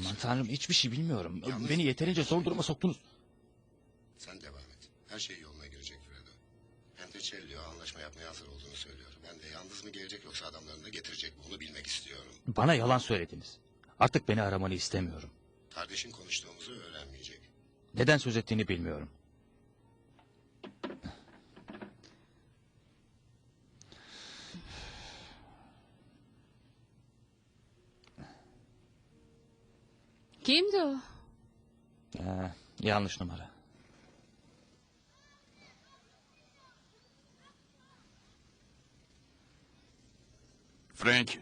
Aman tanrım hiçbir şey bilmiyorum. Beni yeterince zor duruma soktunuz. Sen devam et. Her şey yoluna girecek Fredo. Pentecello anlaşma yapmaya hazır olduğunu söylüyor. Ben de yalnız mı gelecek yoksa adamlarını da getirecek mi onu bilmek istiyorum. Bana yalan söylediniz. Artık beni aramanı istemiyorum. Kardeşin konuştuğumuzu öğrenmeyecek. Neden söz ettiğini bilmiyorum. Kimdi o? Ee, yanlış numara. Frank,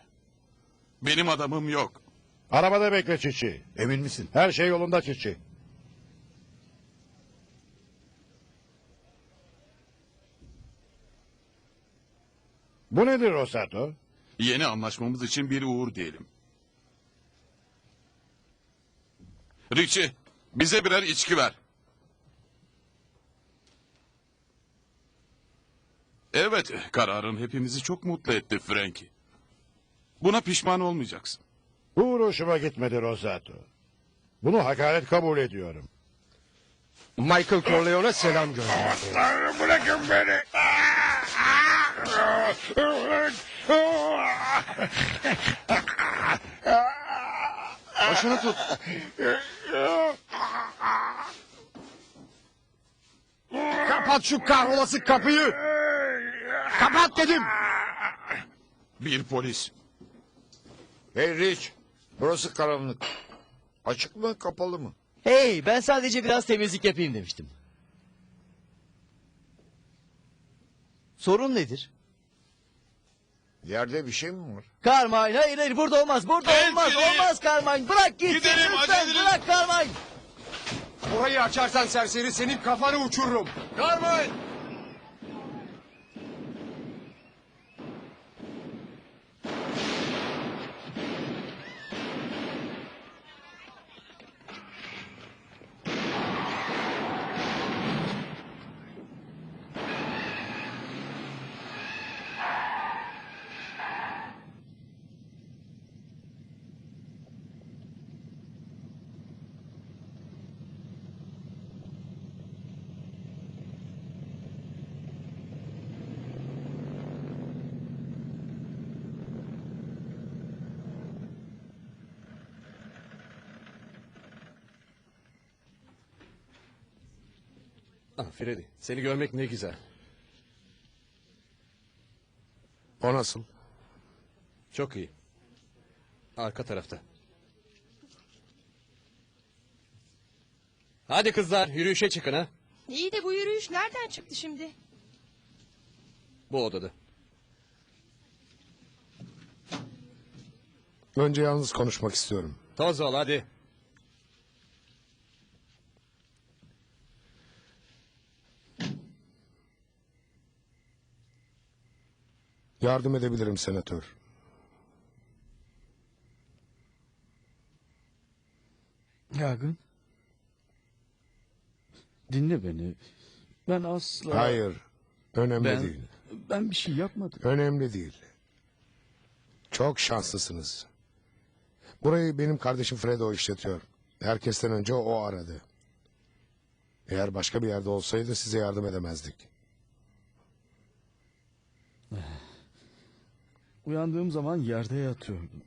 benim adamım yok. Arabada bekle çiçi. Emin misin? Her şey yolunda çiçi. Bu nedir Rosato? Yeni anlaşmamız için bir uğur diyelim. Richie, bize birer içki ver. Evet, kararın hepimizi çok mutlu etti Frank. Buna pişman olmayacaksın. Bu hoşuma gitmedi Rosato. Bunu hakaret kabul ediyorum. Michael Corleone'a selam gönder. Bırakın beni. Başını tut. Kapat şu kahrolası kapıyı. Kapat dedim. Bir polis. Hey Rich, burası karanlık. Açık mı, kapalı mı? Hey ben sadece biraz temizlik yapayım demiştim. Sorun nedir? Yerde bir şey mi var? Carmine hayır hayır burada olmaz burada Gel olmaz içeri. olmaz Carmine bırak gitsin Gidelim, lütfen acele edelim. bırak Carmine. Orayı açarsan serseri senin kafanı uçururum. Carmine! Ah Freddy, seni görmek ne güzel. O nasıl? Çok iyi. Arka tarafta. Hadi kızlar, yürüyüşe çıkın ha. İyi de bu yürüyüş nereden çıktı şimdi? Bu odada. Önce yalnız konuşmak istiyorum. Toz ol hadi. Yardım edebilirim senatör. Yagın. Dinle beni. Ben asla... Hayır. Önemli Ben, değil. ben bir şey yapmadım. Önemli değil. Çok şanslısınız. Burayı benim kardeşim Fredo işletiyor. Herkesten önce o aradı. Eğer başka bir yerde olsaydı size yardım edemezdik. Uyandığım zaman yerde yatıyordum.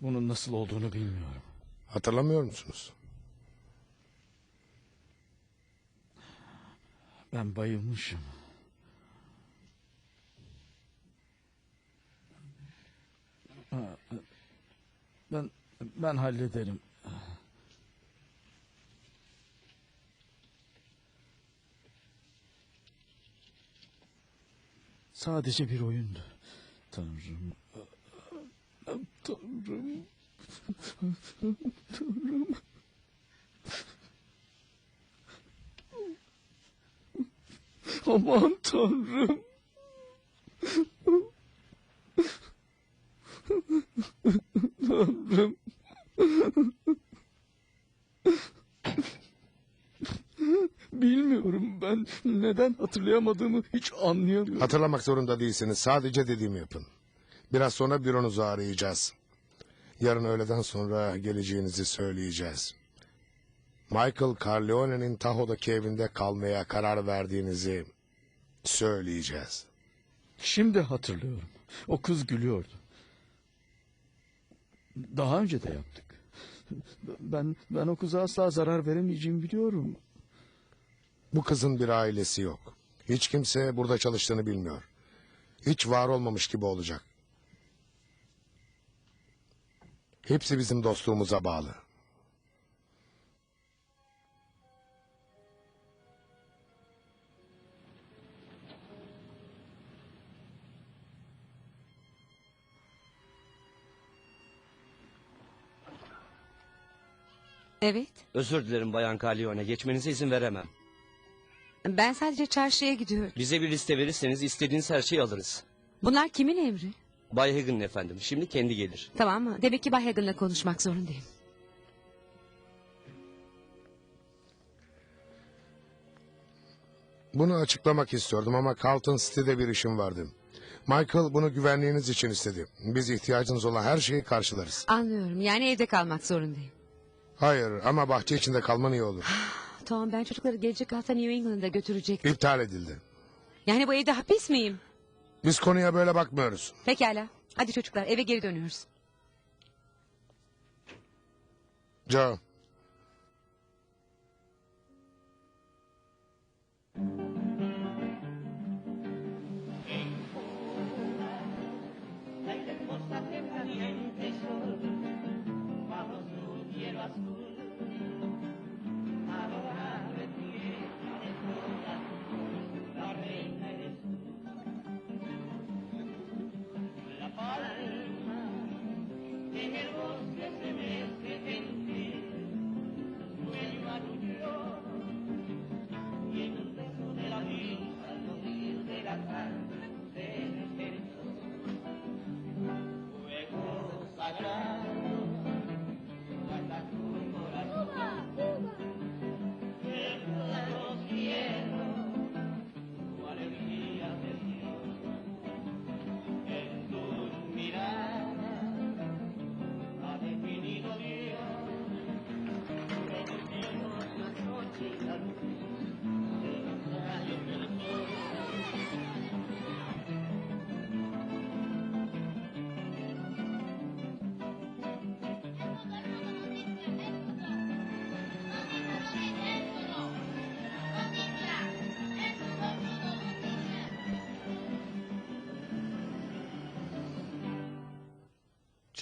Bunun nasıl olduğunu bilmiyorum. Hatırlamıyor musunuz? Ben bayılmışım. Ben ben hallederim. Sadece bir oyundu. Tanrım. Tanrım. Tanrım. Aman tanrım. Tanrım. Ben neden hatırlayamadığımı hiç anlayamıyorum. Hatırlamak zorunda değilsiniz. Sadece dediğimi yapın. Biraz sonra büronuzu arayacağız. Yarın öğleden sonra geleceğinizi söyleyeceğiz. Michael Carleone'nin Tahoe'daki evinde kalmaya karar verdiğinizi söyleyeceğiz. Şimdi hatırlıyorum. O kız gülüyordu. Daha önce de yaptık. Ben ben o kıza asla zarar veremeyeceğimi biliyorum. Bu kızın bir ailesi yok. Hiç kimse burada çalıştığını bilmiyor. Hiç var olmamış gibi olacak. Hepsi bizim dostluğumuza bağlı. Evet. Özür dilerim Bayan Kalyone. Geçmenize izin veremem. Ben sadece çarşıya gidiyorum. Bize bir liste verirseniz istediğiniz her şeyi alırız. Bunlar kimin emri? Bay Hagen efendim. Şimdi kendi gelir. Tamam mı? Demek ki Bay Hagen'la konuşmak zorundayım. Bunu açıklamak istiyordum ama Carlton City'de bir işim vardı. Michael bunu güvenliğiniz için istedi. Biz ihtiyacınız olan her şeyi karşılarız. Anlıyorum. Yani evde kalmak zorundayım. Hayır ama bahçe içinde kalman iyi olur. Tamam ben çocukları gelecek hafta New England'a götürecektim. İptal edildi. Yani bu evde hapis miyim? Biz konuya böyle bakmıyoruz. Pekala. Hadi çocuklar eve geri dönüyoruz. Joe.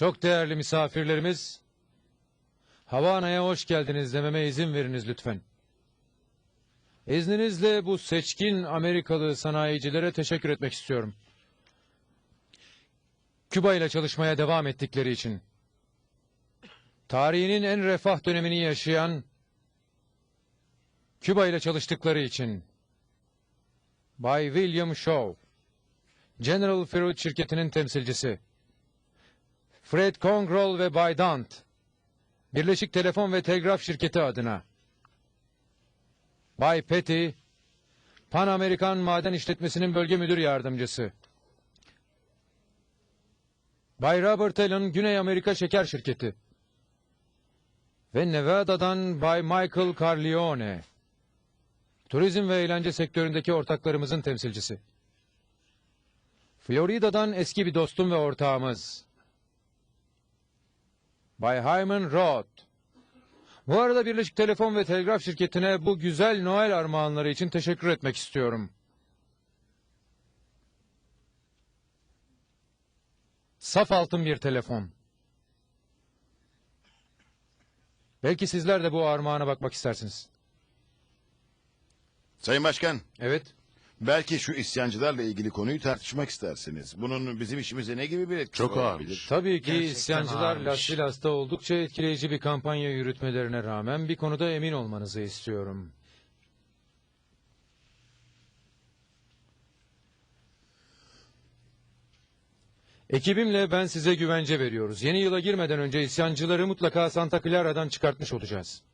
Çok değerli misafirlerimiz, Havana'ya hoş geldiniz dememe izin veriniz lütfen. İzninizle bu seçkin Amerikalı sanayicilere teşekkür etmek istiyorum. Küba ile çalışmaya devam ettikleri için. Tarihinin en refah dönemini yaşayan Küba ile çalıştıkları için. Bay William Shaw, General Fruit şirketinin temsilcisi. Fred Congrol ve Bay Dant, Birleşik Telefon ve Telgraf Şirketi adına. Bay Petty, Pan Amerikan Maden İşletmesi'nin bölge müdür yardımcısı. Bay Robert Allen, Güney Amerika Şeker Şirketi. Ve Nevada'dan Bay Michael Carleone, turizm ve eğlence sektöründeki ortaklarımızın temsilcisi. Florida'dan eski bir dostum ve ortağımız. Bay Hyman Roth. Bu arada Birleşik Telefon ve Telgraf Şirketi'ne bu güzel Noel armağanları için teşekkür etmek istiyorum. Saf altın bir telefon. Belki sizler de bu armağana bakmak istersiniz. Sayın Başkan, Evet. Belki şu isyancılarla ilgili konuyu tartışmak istersiniz. Bunun bizim işimize ne gibi bir etkisi Çok olabilir? ağırmış. Tabii ki Gerçekten isyancılar ağırmış. Las Vegas'ta oldukça etkileyici bir kampanya yürütmelerine rağmen bir konuda emin olmanızı istiyorum. Ekibimle ben size güvence veriyoruz. Yeni yıla girmeden önce isyancıları mutlaka Santa Clara'dan çıkartmış olacağız.